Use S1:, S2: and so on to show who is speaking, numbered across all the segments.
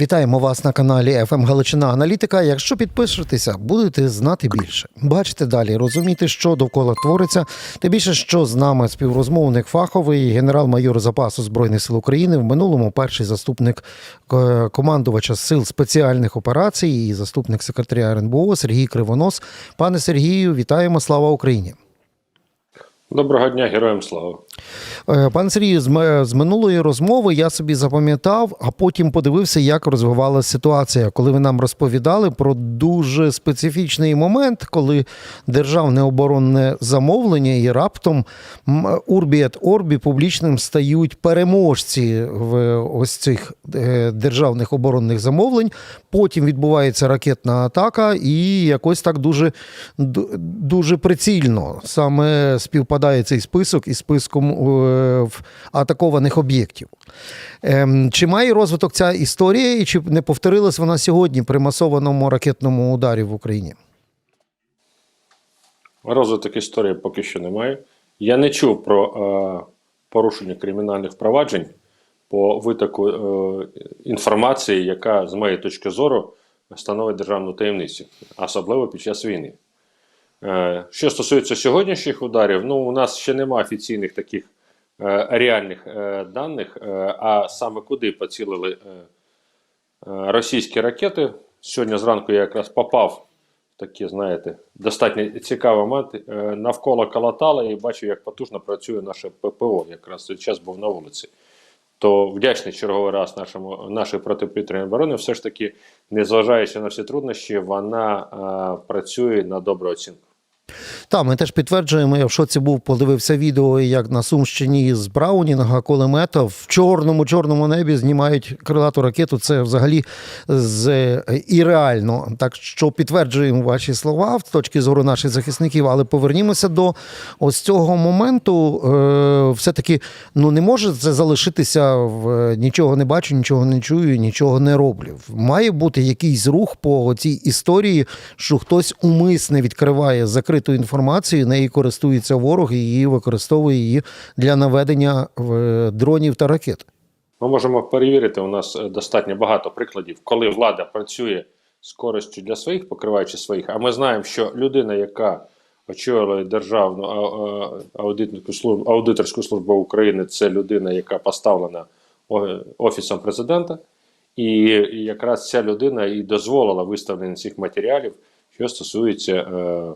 S1: Вітаємо вас на каналі ФМ Галичина Аналітика. Якщо підпишетеся, будете знати більше. Бачите далі, розуміти, що довкола твориться. Тим більше, що з нами співрозмовник фаховий генерал-майор запасу збройних сил України в минулому перший заступник е, командувача сил спеціальних операцій і заступник секретаря РНБО Сергій Кривонос. Пане Сергію, вітаємо! Слава Україні!
S2: Доброго дня, героям слава.
S1: Е, Пане Сергію, з минулої розмови я собі запам'ятав, а потім подивився, як розвивалася ситуація, коли ви нам розповідали про дуже специфічний момент, коли державне оборонне замовлення і раптом м, урбі ет орбі публічним стають переможці в ось цих е, державних оборонних замовлень. Потім відбувається ракетна атака, і якось так дуже, дуже прицільно саме співпадає цей список із списком атакованих об'єктів. Ем, Чи має розвиток ця історія, і чи не повторилась вона сьогодні при масованому ракетному ударі в Україні?
S2: Розвиток історії поки що немає. Я не чув про е, порушення кримінальних впроваджень по витоку е, інформації, яка, з моєї точки зору, становить державну таємницю, особливо під час війни. Е, що стосується сьогоднішніх ударів, ну у нас ще немає офіційних таких е, реальних е, даних, а саме куди поцілили російські ракети. Сьогодні зранку я якраз попав в такі, знаєте, достатньо цікавий момент. Навколо калатали і бачив, як потужно працює наше ППО. Якраз цей час був на вулиці. То вдячний черговий раз нашому нашій протиповітряній оборони, все ж таки, незважаючи на всі труднощі, вона е, працює на добру оцінку.
S1: Так, ми теж підтверджуємо, я в шоці був, подивився відео, як на Сумщині з Браунінга кулемета в чорному чорному небі знімають крилату ракету. Це взагалі з е, ірреально. Так що підтверджуємо ваші слова з точки зору наших захисників, але повернімося до ось цього моменту. Е, все-таки ну не може це залишитися в нічого не бачу, нічого не чую, нічого не роблю. Має бути якийсь рух по цій історії, що хтось умисне відкриває закриту інформацію, нею користується ворог і її використовує її для наведення е, дронів та ракет.
S2: Ми можемо перевірити. У нас е, достатньо багато прикладів, коли влада працює з користю для своїх, покриваючи своїх. А ми знаємо, що людина, яка очолює державну а- а- службу, аудиторську службу України, це людина, яка поставлена офісом президента. І якраз ця людина і дозволила виставлення цих матеріалів, що стосується е,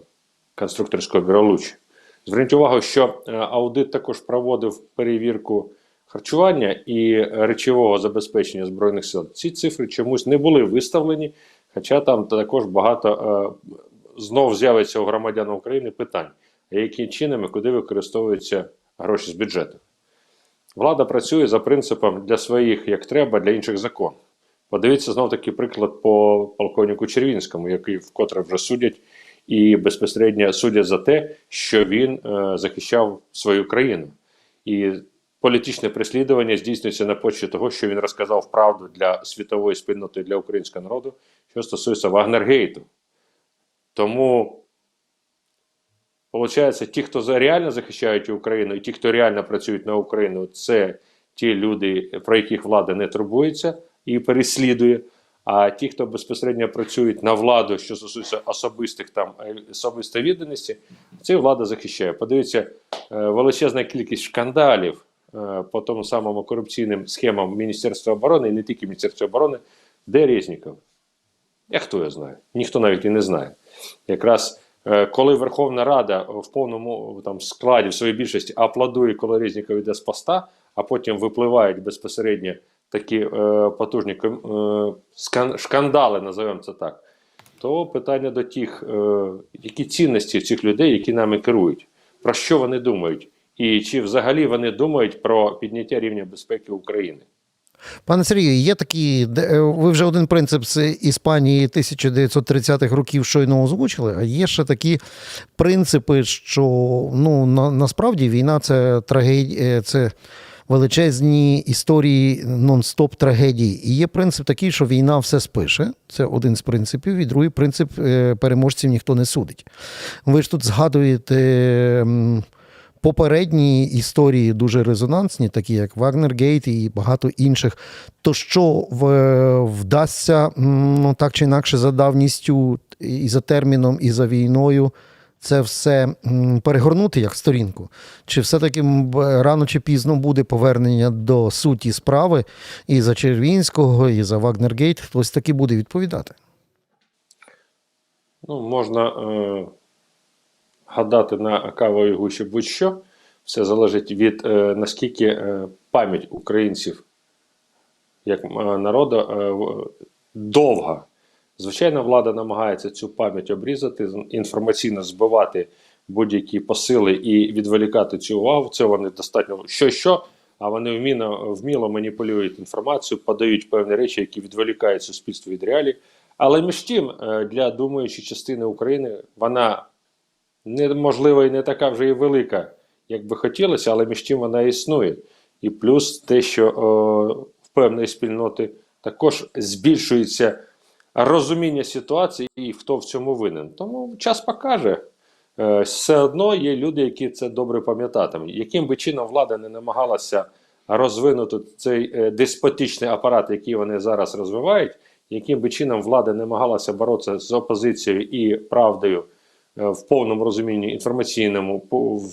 S2: конструкторського бюро Луч. Зверніть увагу, що е, аудит також проводив перевірку харчування і речового забезпечення Збройних сил. Ці цифри чомусь не були виставлені, хоча там також багато е, знов з'явиться у громадян України питань, яким чином і куди використовуються гроші з бюджету. Влада працює за принципом для своїх як треба, для інших закон. Подивіться знов такий приклад по полковнику Червінському, який вкотре вже судять і безпосередньо судять за те, що він е, захищав свою країну. І політичне переслідування здійснюється на почві того, що він розказав правду для світової спільноти для українського народу, що стосується Вагнергейту. Тому, виходить, ті, хто реально захищають Україну, і ті, хто реально працюють на Україну, це ті люди, про яких влада не турбується і переслідує. А ті, хто безпосередньо працюють на владу, що стосується особистих там е, особистої відданості, це влада захищає. Подивіться, е, величезна кількість шкандалів е, по тому самому корупційним схемам Міністерства оборони, і не тільки Міністерства оборони, де Резніков? Я хто його знає? Ніхто навіть і не знає. Якраз коли Верховна Рада в повному там складі в своїй більшості аплодує, коли Резніков йде з поста, а потім випливають безпосередньо такі е, потужні е, шкандали, називаємо це так, то питання до тих, е, які цінності цих людей, які нами керують, про що вони думають, і чи взагалі вони думають про підняття рівня безпеки України.
S1: Пане Сергію, є такі, е, ви вже один принцип з Іспанії 1930-х років щойно озвучили, а є ще такі принципи, що ну на, насправді війна це трагедія, це величезні історії нон-стоп трагедії. І є принцип такий, що війна все спише. Це один з принципів. І другий принцип е, переможців ніхто не судить. Ви ж тут згадуєте попередні історії дуже резонансні, такі як Вагнергейт і багато інших. То що вдасться ну, так чи інакше за давністю, і за терміном, і за війною це все перегорнути як сторінку? Чи все-таки рано чи пізно буде повернення до суті справи і за Червінського, і за Вагнергейт? Хтось таки буде відповідати?
S2: Ну, можна е, гадати на кавовій гущі будь-що. Все залежить від е, наскільки е, пам'ять українців як народу е, довга. Звичайно, влада намагається цю пам'ять обрізати, інформаційно збивати будь-які посили і відволікати цю увагу. Це вони достатньо що-що, а вони вміло, вміло маніпулюють інформацію, подають певні речі, які відволікають суспільство від реалій. Але між тим, е, для думаючої частини України, вона неможливо і не така вже і велика, як би хотілося, але між тим вона існує. І плюс те, що в певної спільноти також збільшується розуміння ситуації і хто в цьому винен. Тому час покаже. Е, Все одно є люди, які це добре пам'ятатимуть. Яким би чином влада не намагалася розвинути цей е, деспотичний апарат, який вони зараз розвивають, яким би чином влада намагалася боротися з опозицією і правдою е, в повному розумінні інформаційному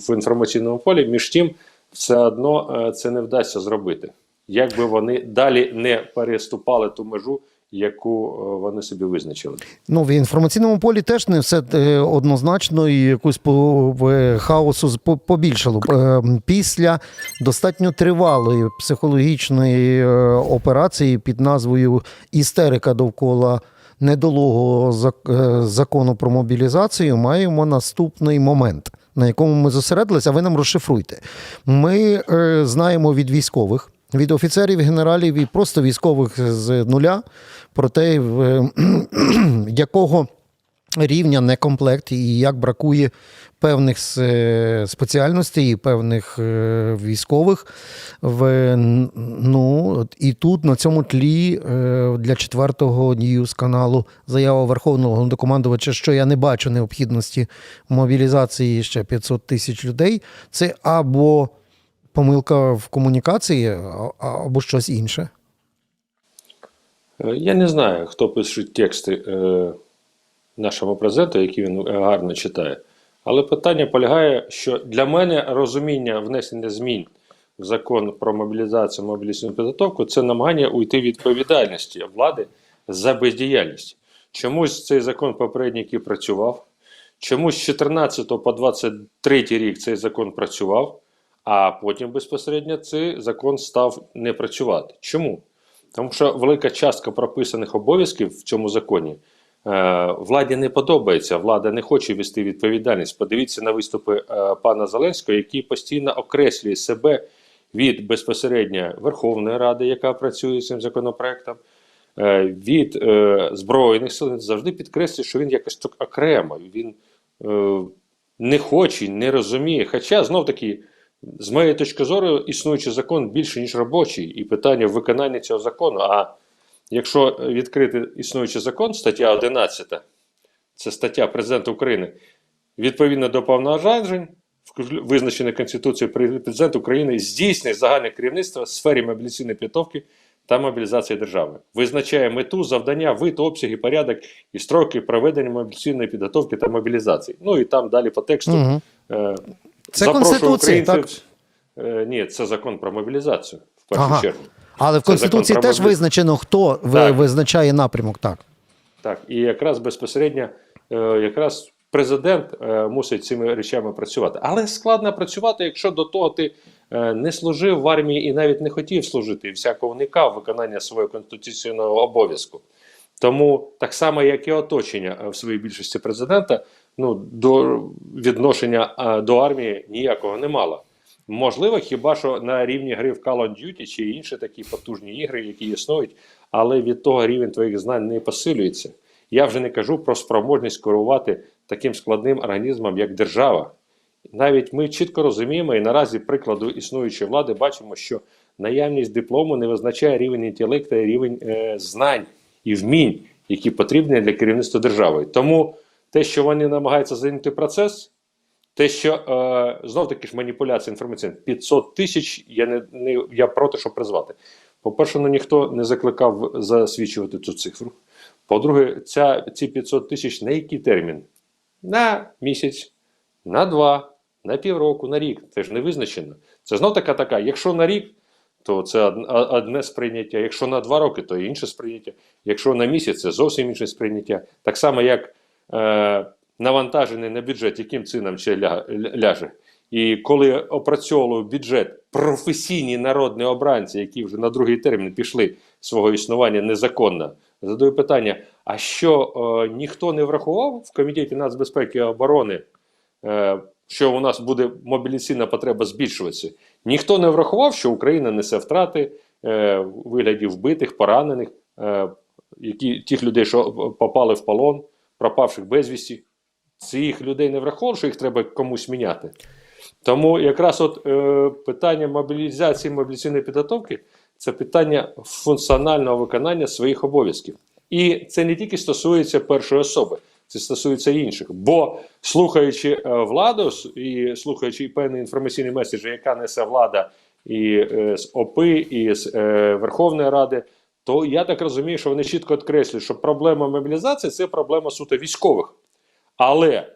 S2: в інформаційному полі, між тим, все одно це не вдасться зробити. Якби вони далі не переступали ту межу, яку е, вони собі визначили.
S1: Ну, в інформаційному полі теж не все е, однозначно і якусь по, хаосу побільшало. Е, Після достатньо тривалої психологічної е, операції під назвою Істерика довкола е, закону про мобілізацію маємо наступний момент, на якому ми зосередилися, а ви нам розшифруйте. Ми е, знаємо від військових. Від офіцерів, генералів і просто військових з нуля про те, якого рівня некомплект і як бракує певних спеціальностей і певних е, військових. В, ну, і тут на цьому тлі е, для четвертого Ньюз каналу заява Верховного Головнокомандувача, що я не бачу необхідності мобілізації ще 500 тисяч людей. Це або помилка в комунікації, або щось інше.
S2: Е, Я не знаю, хто пише тексти е, нашому президенту, які він е, гарно читає. Але питання полягає, що для мене розуміння внесення змін в закон про мобілізацію мобілізаційну підготовку це намагання уйти від відповідальності влади за бездіяльність. Чомусь цей закон попередній, який працював, чомусь з 14 по 23 рік цей закон працював, а потім безпосередньо цей закон став не працювати. Чому? Тому що велика частка прописаних обов'язків в цьому законі е, владі не подобається. Влада не хоче вести відповідальність. Подивіться на виступи е, пана Зеленського, який постійно окреслює себе від безпосередньо Верховної Ради, яка працює з цим законопроектом, е, від е, Збройних сил. Завжди підкреслює, що він якось так окремо. Він е, не хоче, не розуміє. Хоча знов таки. З моєї точки зору, існуючий закон більше, ніж робочий, і питання виконання цього закону. А якщо відкрити існуючий закон, стаття 11, це стаття Президента України, відповідно до повноважень, визначених Конституцією, президент України здійснює загальне керівництво в сфері мобілізаційної підготовки та мобілізації держави. Визначає мету, завдання, вид, обсяги, порядок і строки проведення мобілізаційної підготовки та мобілізації. Ну і там далі по тексту.
S1: Угу. Це
S2: Запрошую
S1: Конституція, так?
S2: українців- Е, ні, це закон про мобілізацію в першу
S1: Ага.
S2: чергу.
S1: Але в
S2: Це
S1: Конституції теж визначено, хто
S2: Так.
S1: визначає напрямок. Так.
S2: Так, і якраз безпосередньо е, якраз президент е, мусить цими речами працювати. Але складно працювати, якщо до того ти не служив в армії і навіть не хотів служити, і всяко уникав виконання свого конституційного обов'язку. Тому так само, як і оточення в своїй більшості президента, ну до відношення е, до армії ніякого не мало. Можливо, хіба що на рівні гри в Call of Duty чи інші такі потужні ігри, які існують, але від того рівень твоїх знань не посилюється. Я вже не кажу про спроможність керувати таким складним організмом, як держава. Навіть ми чітко розуміємо, і наразі прикладу існуючої влади бачимо, що наявність диплому не визначає рівень інтелекту і рівень е, знань і вмінь, які потрібні для керівництва державою. Тому те, що вони намагаються зайняти процес, Те, що е, знов таки ж маніпуляція інформаційна 500 тисяч, я не, не я проти, щоб призвати. По-перше, ну ніхто не закликав засвідчувати цю цифру. По-друге, ця, ці 500 тисяч на який термін? На місяць, на два, на півроку, на рік. Це ж не визначено. Це знов така така. Якщо на рік, то це одне сприйняття. Якщо на два роки, то інше сприйняття. Якщо на місяць, це зовсім інше сприйняття. Так само, як навантажений на бюджет, яким чином ще ля, ля- ляже. І коли опрацьовували бюджет професійні народні обранці, які вже на другий термін пішли свого існування незаконно, задаю питання: а що е, ніхто не врахував в комітеті нацбезпеки і оборони, е, що у нас буде мобілізаційна потреба збільшуватися? Ніхто не врахував, що Україна несе втрати е, вигляді вбитих, поранених, е, які, тих людей, що попали в полон, пропавших безвісті. Цих людей не враховував, що їх треба комусь міняти. Тому якраз от е, питання мобілізації мобілізаційної підготовки це питання функціонального виконання своїх обов'язків. І це не тільки стосується першої особи, це стосується інших. Бо слухаючи е, владу і слухаючи певні інформаційні меседжі, яка несе влада і е, з ОПИ, і з е, Верховної Ради, то я так розумію, що вони чітко підкреслюють, що проблема мобілізації це проблема суто військових. Але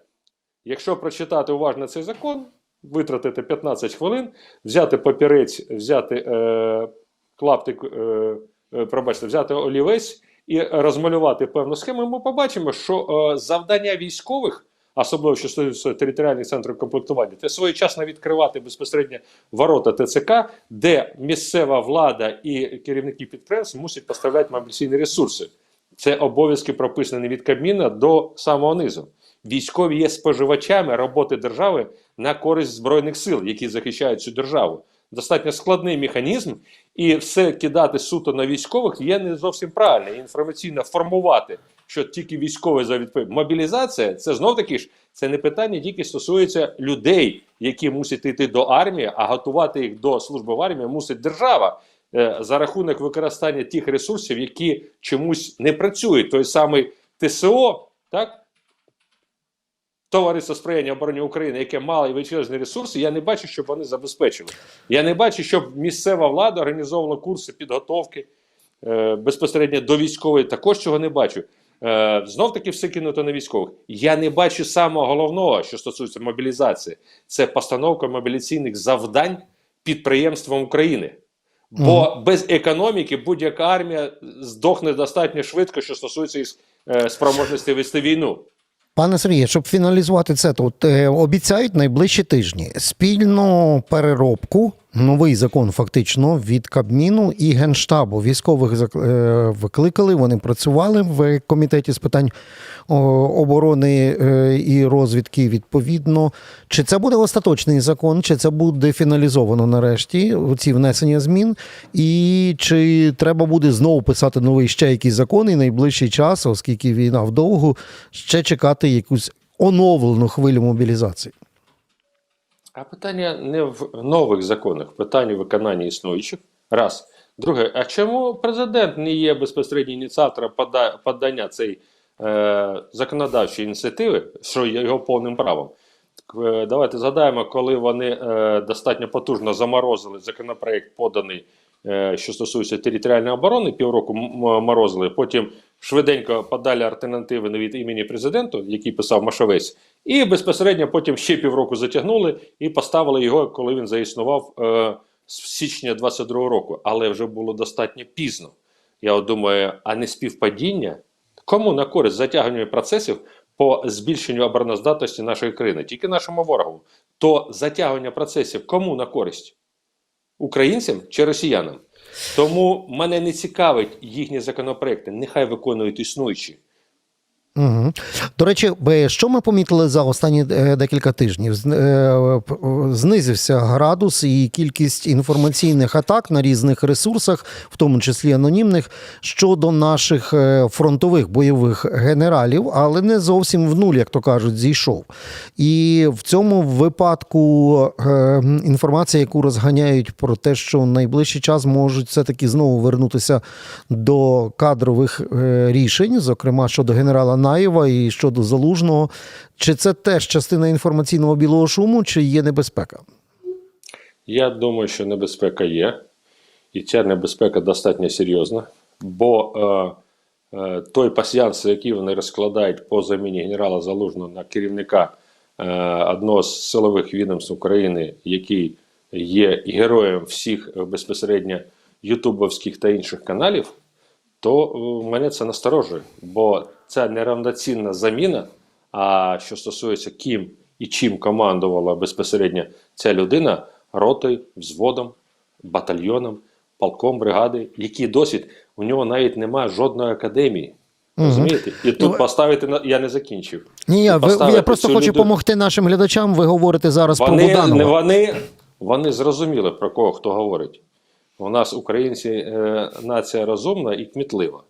S2: якщо прочитати уважно цей закон, витратити 15 хвилин, взяти папірець, взяти е, клаптик, е, е, пробачте, взяти олівець і розмалювати певну схему, ми побачимо, що е, завдання військових, особливо що стосується територіальних центрів комплектування, це своєчасно відкривати безпосередньо ворота ТЦК, де місцева влада і керівники підприємств мусять поставляти мобілізаційні ресурси. Це обов'язки прописані від Кабміна до самого низу. Військові є споживачами роботи держави на користь збройних сил, які захищають цю державу. Достатньо складний механізм, і все кидати суто на військових є не зовсім правильно. Інформаційно формувати, що тільки військові за відповідь. Мобілізація це знов таки ж це не питання, тільки стосується людей, які мусять йти до армії, а готувати їх до служби в армії мусить держава е, за рахунок використання тих ресурсів, які чомусь не працюють. Той самий ТСО, так Товариство сприяння обороні України, яке мало і величезні ресурси, я не бачу, щоб вони забезпечили. Я не бачу, щоб місцева влада організовувала курси підготовки е, безпосередньо до військової. Також цього не бачу. Е, знов таки все кинуто на військових. Я не бачу самого головного, що стосується мобілізації, це постановка мобілізаційних завдань підприємствам України. Бо без економіки будь-яка армія здохне достатньо швидко, що стосується їх е, спроможності вести війну.
S1: Пане Сергію, щоб фіналізувати це, тут е, обіцяють найближчі тижні спільну переробку, новий закон фактично від Кабміну і Генштабу. Військових е, викликали, вони працювали в комітеті з питань оборони е, і розвідки. Відповідно, чи це буде остаточний закон, чи це буде фіналізовано нарешті ці внесення змін, і чи треба буде знову писати новий ще якийсь закон і найближчий час, оскільки війна вдовгу, ще чекати якусь оновлену хвилю мобілізації.
S2: А питання не в нових законах, питання виконання існуючих. Раз. Друге, а чому президент не є безпосередньо ініціатором подання цієї е, законодавчої ініціативи, що є його повним правом? Е, Давайте згадаємо, коли вони е, достатньо потужно заморозили законопроект, поданий, що стосується територіальної оборони, півроку морозили, потім швиденько подали альтернативи від імені президенту, який писав Машовець, і безпосередньо потім ще півроку затягнули і поставили його, коли він заіснував е, з січня 22 року. Але вже було достатньо пізно. Я думаю, а не співпадіння? Кому на користь затягування процесів по збільшенню обороноздатності нашої країни? Тільки нашому ворогу. То затягування процесів кому на користь? Українцям чи росіянам? Тому мене не цікавить їхні законопроекти. Нехай виконують існуючі.
S1: Угу. До речі, що ми помітили за останні е, декілька тижнів? Е, Знизився градус і кількість інформаційних атак на різних ресурсах, в тому числі анонімних, щодо наших е, фронтових бойових генералів, але не зовсім в нуль, як то кажуть, зійшов. І в цьому випадку інформація, яку розганяють про те, що в найближчий час можуть все-таки знову вернутися до кадрових рішень, зокрема щодо генерала Цанаєва і щодо залужного. Чи це теж частина інформаційного білого шуму, чи є небезпека?
S2: Я думаю, що небезпека є, і ця небезпека достатньо серйозна, бо е, е, той пасьянс, який вони розкладають по заміні генерала Залужного на керівника е, одного з силових відомств України, який є героєм всіх безпосередньо ютубовських та інших каналів, то е, мене це насторожує, бо це неравноцінна заміна. А що стосується ким і чим командувала безпосередньо ця людина ротою, взводом, батальйоном, полком бригади, який досвід, у нього навіть немає жодної академії. Розумієте? І тут
S1: Ну,
S2: поставити на я не закінчив.
S1: Ні, я, ви, я просто хочу
S2: людину-
S1: допомогти нашим глядачам. Ви говорите зараз про
S2: Вони, не
S1: Буданова.
S2: вони, вони зрозуміли, про кого хто говорить. У нас українці е, нація розумна і кмітлива.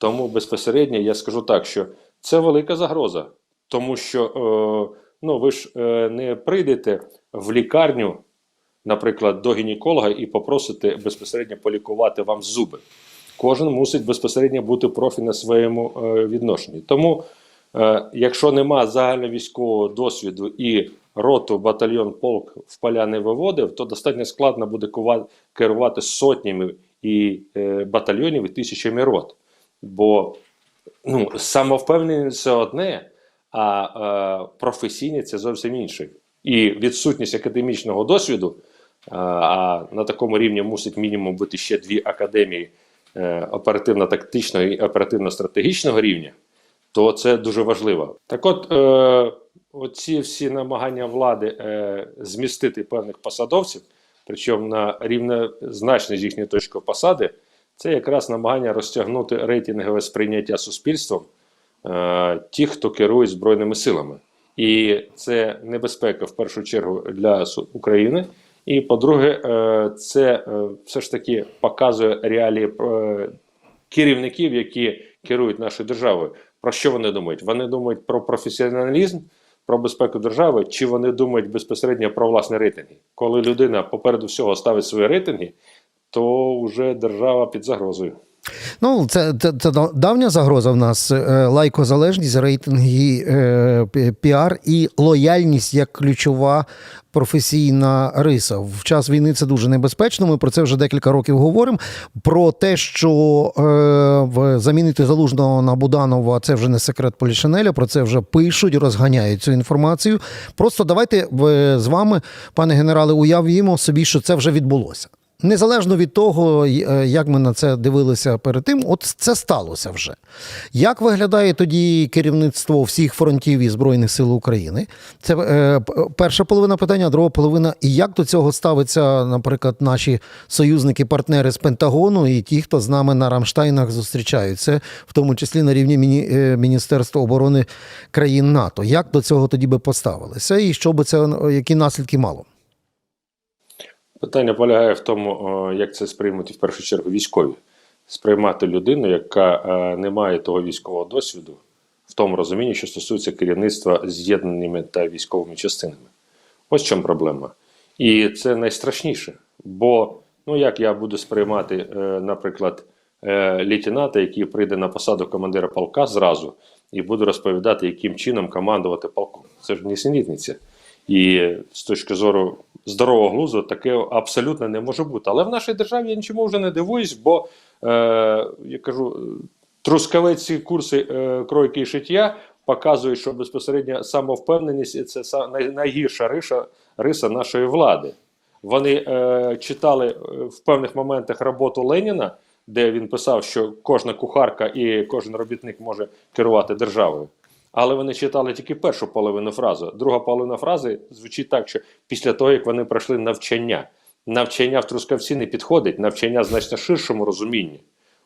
S2: Тому безпосередньо я скажу так, що це велика загроза. Тому що е, ну, ви ж е, не прийдете в лікарню, наприклад, до гінеколога і попросите безпосередньо полікувати вам зуби. Кожен мусить безпосередньо бути профі на своєму е, відношенні. Тому, е, якщо нема загальновійськового досвіду і роту, батальйон, полк в поля не виводив, то достатньо складно буде керувати сотнями і е, батальйонів і тисячами рот. Бо ну, самовпевненість це одне, а е, професійність це зовсім інше. І відсутність академічного досвіду, е, а на такому рівні мусить мінімум бути ще дві академії е, оперативно-тактичного і оперативно-стратегічного рівня, то це дуже важливо. Так от, е, оці всі намагання влади е, змістити певних посадовців, причому на рівнозначні з їхньої точки посади, це якраз намагання розтягнути рейтингове сприйняття суспільством е, тих, хто керує Збройними силами. І це небезпека в першу чергу для України. І по-друге, е, це е, все ж таки показує реалії е, керівників, які керують нашою державою. Про що вони думають? Вони думають про професіоналізм, про безпеку держави, чи вони думають безпосередньо про власні рейтинги? Коли людина попереду всього ставить свої рейтинги, то вже держава під загрозою.
S1: Ну, це, це, це давня загроза в нас. Е, Лайкозалежність, рейтинги, е, піар і лояльність як ключова професійна риса. В час війни це дуже небезпечно. Ми про це вже декілька років говоримо. Про те, що е, замінити залужного на Буданова, це вже не секрет Полішинеля. Про це вже пишуть, розганяють цю інформацію. Просто давайте з вами, пане генерале, уявімо собі, що це вже відбулося. Незалежно від того, е, як ми на це дивилися перед тим, от це сталося вже. Як виглядає тоді керівництво всіх фронтів і Збройних сил України? Це е, перша половина питання, друга половина. І як до цього ставиться, наприклад, наші союзники, партнери з Пентагону і ті, хто з нами на Рамштайнах зустрічаються, в тому числі на рівні міні, е, Міністерства оборони країн НАТО? Як до цього тоді би поставилися? І що би це які наслідки мало?
S2: Питання полягає в тому, як це сприймуть в першу чергу військові. Сприймати людину, яка е, не має того військового досвіду, в тому розумінні, що стосується керівництва з'єднаними та військовими частинами. Ось в чому проблема. І це найстрашніше. Бо, ну як я буду сприймати, е, наприклад, е, лейтенанта, який прийде на посаду командира полка зразу, і буду розповідати, яким чином командувати полком. Це ж нісенітниця. І з точки зору здорового глузду таке абсолютно не може бути. Але в нашій державі я нічому вже не дивуюсь, бо е, я кажу, трускавець курси е, кройки і шиття показують, що безпосередньо самовпевненість це найгірша риса, риса нашої влади. Вони е, читали е, в певних моментах роботу Леніна, де він писав, що кожна кухарка і кожен робітник може керувати державою. Але вони читали тільки першу половину фрази. Друга половина фрази звучить так, що після того, як вони пройшли навчання, навчання в Трускавці не підходить, навчання в значно ширшому розумінні.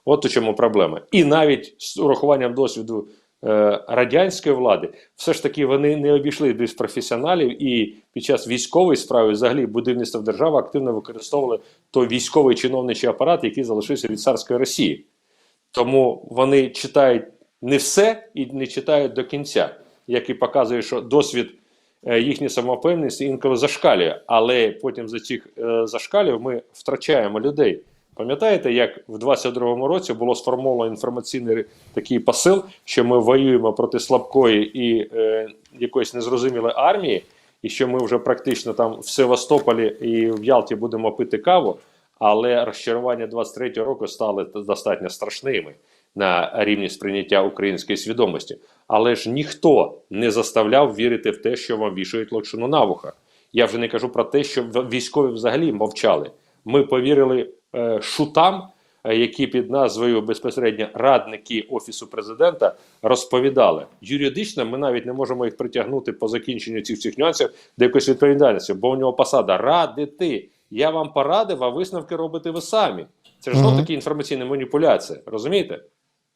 S2: От у чому проблема. І навіть з урахуванням досвіду е, радянської влади, все ж таки вони не обійшли без професіоналів, і під час військової справи, взагалі, будівництва держави активно використовували той військовий чиновничий апарат, який залишився від царської Росії. Тому вони читають не все і не читають до кінця, як і показує, що досвід е, їхньої самовпевненості інколи зашкалює, але потім за цих е, зашкалів ми втрачаємо людей. Пам'ятаєте, як в 22-му році було сформовано інформаційний такий посил, що ми воюємо проти слабкої і е, якоїсь незрозумілої армії, і що ми вже практично там в Севастополі і в Ялті будемо пити каву, але розчарування 23-го року стали достатньо страшними на рівні сприйняття української свідомості. Але ж ніхто не заставляв вірити в те, що вам вішають локшину на вуха. Я вже не кажу про те, що військові взагалі мовчали. Ми повірили е, шутам, е, які під назвою безпосередньо радники офісу президента розповідали. Юридично ми навіть не можемо їх притягнути по закінченню цих всіх нюансів до якоїсь відповідальності, бо у нього посада радити. Я вам порадив, а висновки робите ви самі. Це ж знов таки інформаційна маніпуляція. Розумієте?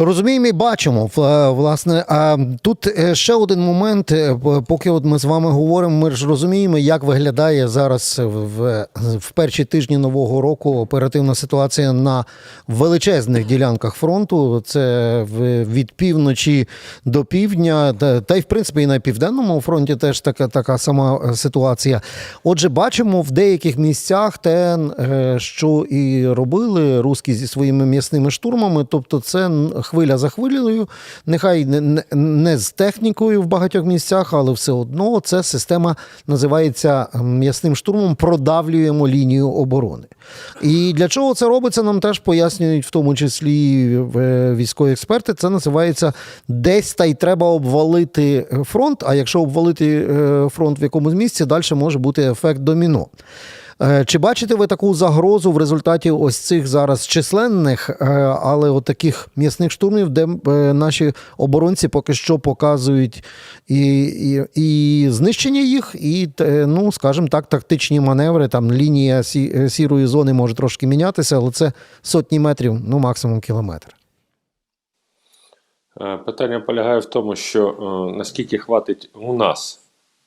S1: Розуміємо і бачимо. Власне, а тут е, ще один момент. е, Поки от ми з вами говоримо, ми ж розуміємо, як виглядає зараз в, в перші тижні нового року оперативна ситуація на величезних ділянках фронту. Це від півночі до півдня, та, й в принципі і на південному фронті теж така, така сама е, ситуація. Отже, бачимо в деяких місцях те, що і робили руски зі своїми м'ясними штурмами. Тобто, це хвиля за хвилею, нехай не, не, з технікою в багатьох місцях, але все одно це система називається м'ясним штурмом. Продавлюємо лінію оборони. І для чого це робиться, нам теж пояснюють, в тому числі е, військові експерти. Це називається десь та й треба обвалити фронт. А якщо обвалити е, фронт в якомусь місці, далі може бути ефект доміно. Е, Чи бачите ви таку загрозу в результаті ось цих зараз численних, е, але от таких м'ясних штурмів, де е, наші оборонці поки що показують і, і, і знищення їх, і ну, скажімо так, тактичні маневри. Там лінія сі- сірої зони може трошки мінятися, але це сотні метрів, ну максимум кілометр.
S2: Питання полягає в тому, що наскільки хватить у нас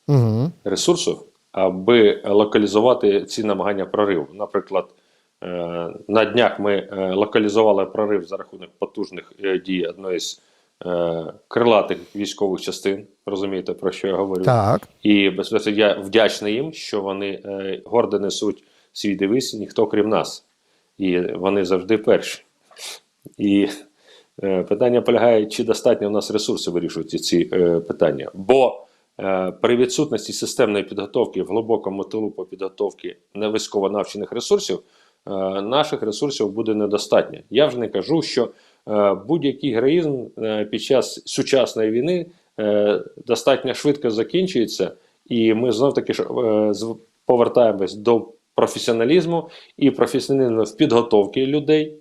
S1: Угу.
S2: ресурсу, аби локалізувати ці намагання прориву. Наприклад, е, на днях ми е, локалізували прорив за рахунок потужних е, дій одної з крилатих військових частин. Розумієте, про що я говорю?
S1: Так.
S2: І безпосередньо я вдячний їм, що вони гордо несуть свій девіз ніхто крім нас. І вони завжди перші. І питання полягає, чи достатньо у нас ресурсів вирішувати ці питання. Бо при відсутності системної підготовки в глибокому тилу по підготовці невійськово навчених ресурсів, е, наших ресурсів буде недостатньо. Я вже не кажу, що е, будь-який героїзм е, під час сучасної війни е, достатньо швидко закінчується, і ми знов таки е, повертаємось до професіоналізму і професіоналізму в підготовці людей,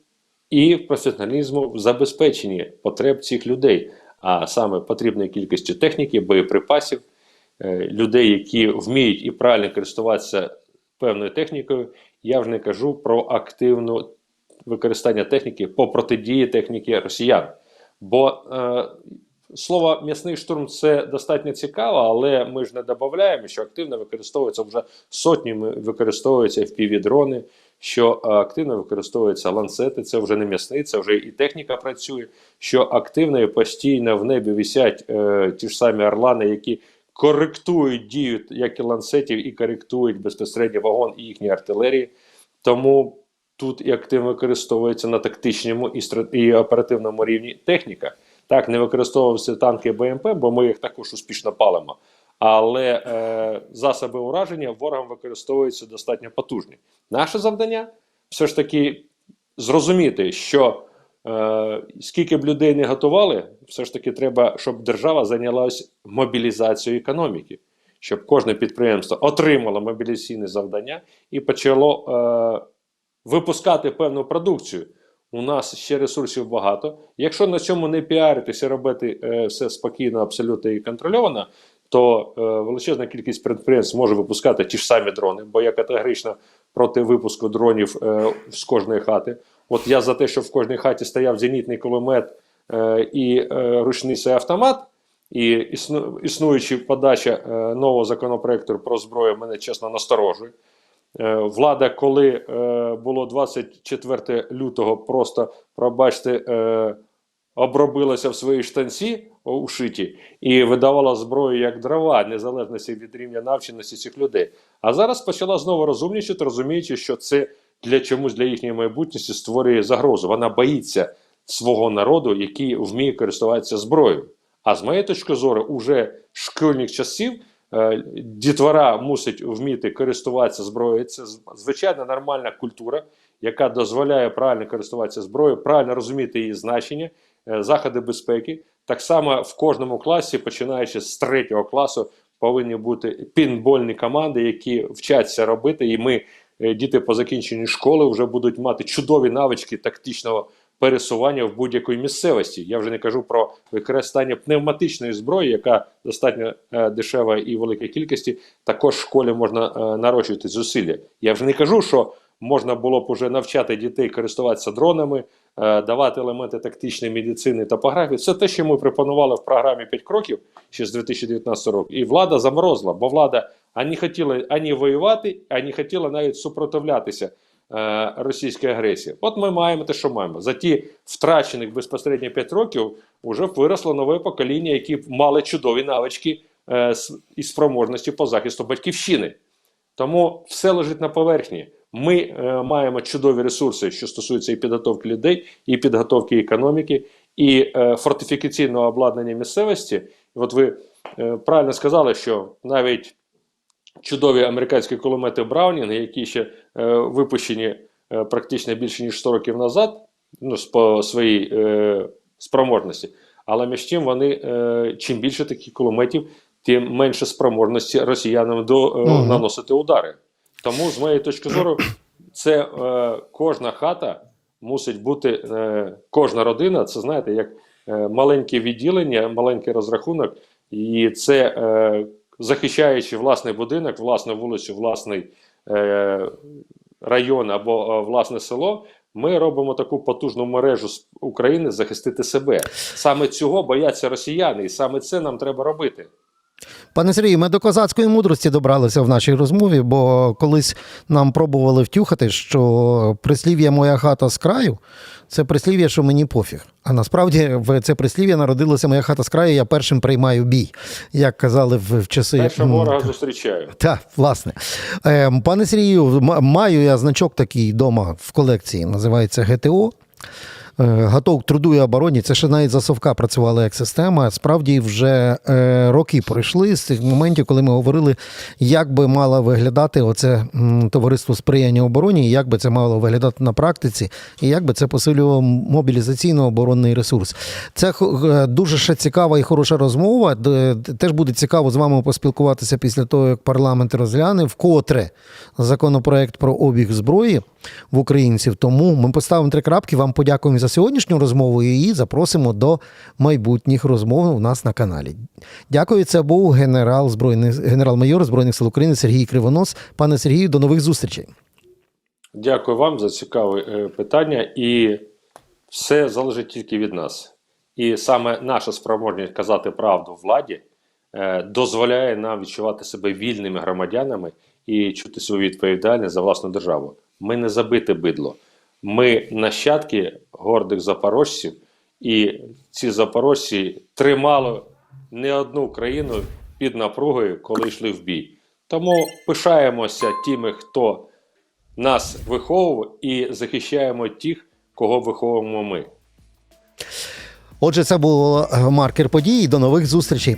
S2: і професіоналізму в забезпеченні потреб цих людей, а саме потрібної кількості техніки, боєприпасів, е, людей, які вміють і правильно користуватися певною технікою. Я вже не кажу про активну використання техніки по протидії техніки росіян. Бо е, слово м'ясний штурм це достатньо цікаво, але ми ж не додаємо, що активно використовується вже сотнями використовуються FPV-дрони, що е, активно використовуються ланцети, це вже не м'ясний, це вже і техніка працює, що активно і постійно в небі висять е, ті ж самі орлани, які коректують дію як і ланцетів, і коректують безпосередньо вагон і їхньої артилерії. Тому тут і активно використовується на тактичному і, оперативному рівні техніка. Так, не використовувалися танки БМП, бо ми їх також успішно палимо. Але е, засоби ураження ворогом використовуються достатньо потужні. Наше завдання все ж таки зрозуміти, що скільки б людей не готували, все ж таки треба, щоб держава зайнялася мобілізацією економіки, щоб кожне підприємство отримало мобілізаційне завдання і почало е, випускати певну продукцію. У нас ще ресурсів багато. Якщо на цьому не піаритися, робити е, все спокійно, абсолютно і контрольовано, то е, величезна кількість підприємств може випускати ті ж самі дрони, бо я категорично проти випуску дронів е, з кожної хати. От я за те, щоб в кожній хаті стояв зенітний кулемет е, і е, ручний цей автомат, і існу, існуючи подача е, нового законопроекту про зброю, мене чесно насторожує. Е, Влада, коли е, було 24 лютого, просто пробачте, е, обробилася в своїй штанці у шиті і видавала зброю як дрова, незалежності від рівня навченості цих людей. А зараз почала знову розумнічати, розуміючи, що це для чомусь для їхньої майбутності створює загрозу. Вона боїться свого народу, який вміє користуватися зброєю. А з моєї точки зору, уже шкільних часів е, дітвора мусить вміти користуватися зброєю. Це з- звичайно нормальна культура, яка дозволяє правильно користуватися зброєю, правильно розуміти її значення, е, заходи безпеки. Так само в кожному класі, починаючи з третього класу, повинні бути пінбольні команди, які вчаться робити. І ми, діти по закінченні школи, вже будуть мати чудові навички тактичного пересування в будь-якій місцевості. Я вже не кажу про використання пневматичної зброї, яка достатньо е, дешева і великій кількості. Також в школі можна е, нарощувати зусилля. Я вже не кажу, що можна було б уже навчати дітей користуватися дронами, е, давати елементи тактичної медицини, топографії. Це те, що ми пропонували в програмі 5 кроків ще з 2019 року. І влада заморозила, бо влада ані хотіла ані воювати, ані хотіла навіть супротивлятися е, російській агресії. От ми маємо те, що маємо. За ті втрачених безпосередньо 5 років вже виросло нове покоління, які мали чудові навички е, і спроможності по захисту батьківщини. Тому все лежить на поверхні. Ми е, маємо чудові ресурси, що стосуються і підготовки людей, і підготовки економіки, і е, фортифікаційного обладнання місцевості. От ви е, правильно сказали, що навіть чудові американські кулемети Браунінг, які ще е, випущені е, практично більше ніж 100 років назад, ну, з- по своїй е, спроможності. Але між тим вони е, чим більше таких кулеметів, тим менше спроможності росіянам до е,
S1: Мгм.
S2: наносити удари. Тому, з моєї точки зору, це е, кожна хата мусить бути, е, кожна родина, це знаєте, як е, маленьке відділення, маленький розрахунок, і це е, захищаючи власний будинок, власну вулицю, власний е, район або е, власне село. Ми робимо таку потужну мережу з України захистити себе. Саме цього бояться росіяни, і саме це нам треба робити.
S1: Пане Сергію, ми до козацької мудрості добралися в нашій розмові, бо колись нам пробували втюхати, що прислів'я моя хата з краю це прислів'я, що мені пофіг. А насправді в це прислів'я народилося моя хата з краю, я першим приймаю бій, як казали в, в часи.
S2: Перша
S1: м,
S2: ворога зустрічаю.
S1: Так, власне. Е, пане Сергію, маю я значок такий вдома в колекції, називається ГТО. Е, Готов к труду і обороні. Це ще навіть за совка працювала як система. Справді вже е, роки пройшли з тих моментів, коли ми говорили, як би мало виглядати оце товариство сприяння обороні, як би це мало виглядати на практиці, і як би це посилювало мобілізаційно-оборонний ресурс. Це е, дуже ще цікава і хороша розмова. Теж буде цікаво з вами поспілкуватися після того, як парламент розгляне вкотре законопроект про обіг зброї в українців. Тому ми поставимо три крапки. Вам подякуємо за сьогоднішню розмову і запросимо до майбутніх розмов у нас на каналі. Дякую. Це був генерал збройних генерал-майор Збройних сил України Сергій Кривонос. Пане Сергію, до нових зустрічей.
S2: Дякую вам за цікаве е, питання, і все залежить тільки від нас. І саме наша спроможність казати правду владі е, дозволяє нам відчувати себе вільними громадянами і чути свою відповідальність за власну державу. Ми не забите бидло. Ми нащадки гордих запорожців, і ці запорожці тримали не одну країну під напругою, коли йшли в бій. Тому пишаємося тими, хто нас виховував, і захищаємо тих, кого виховуємо ми.
S1: Отже, це був маркер подій. До нових зустрічей.